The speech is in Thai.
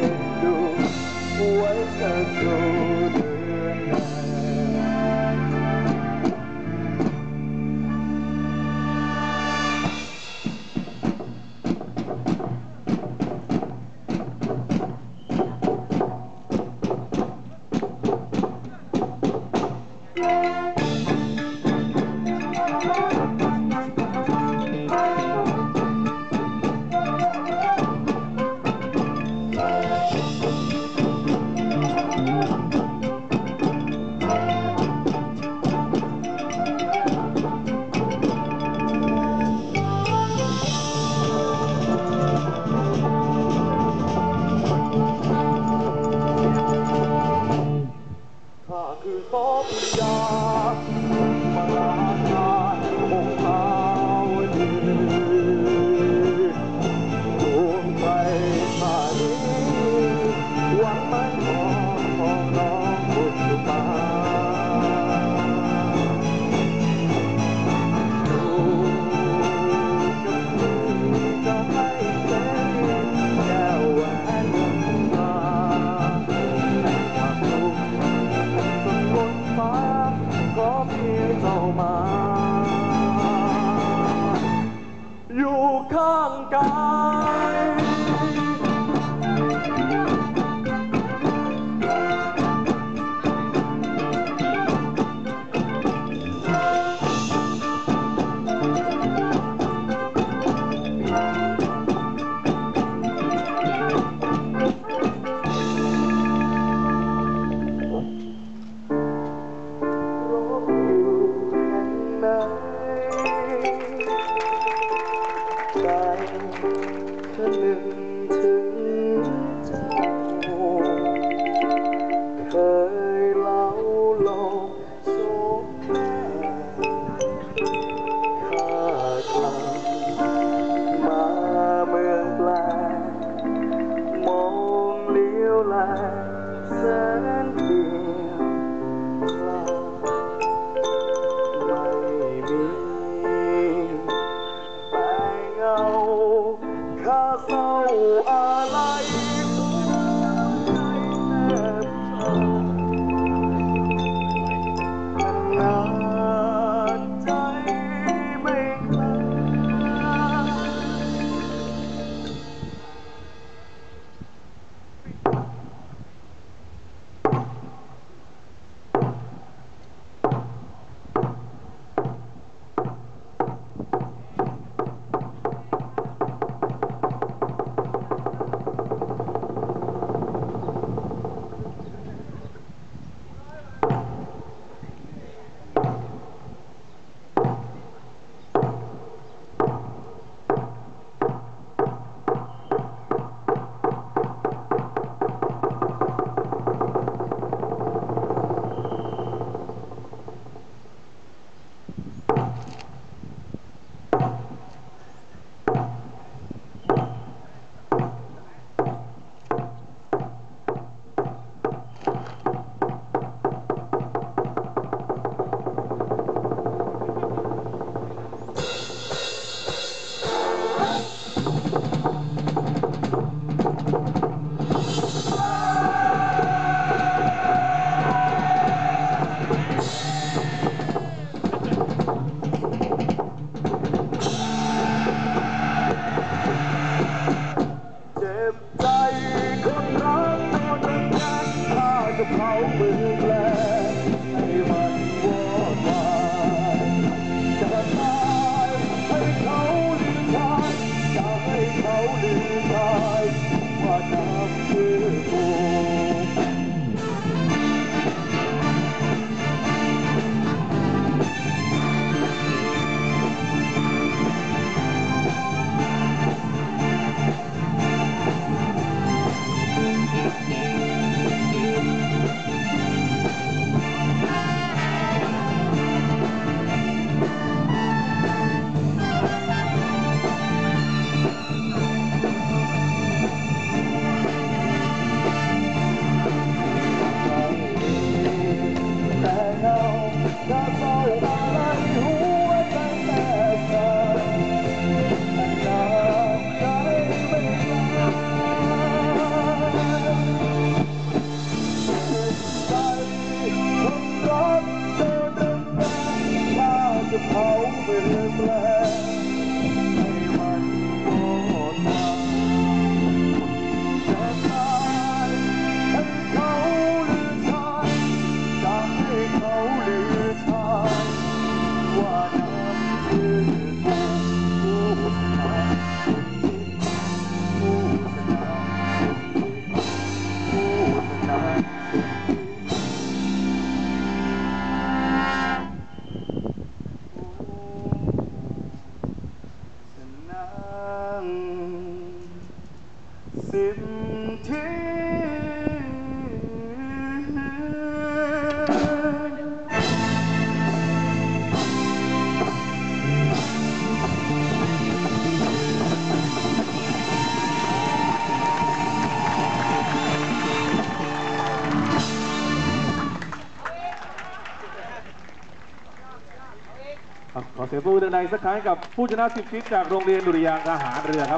into waste do? เต็มที่ขอเสียงปรบมือดังๆสักครั้งกับผู้ชนะสิบทิศจากโรงเรียนดุริยางคทหารเรือครับ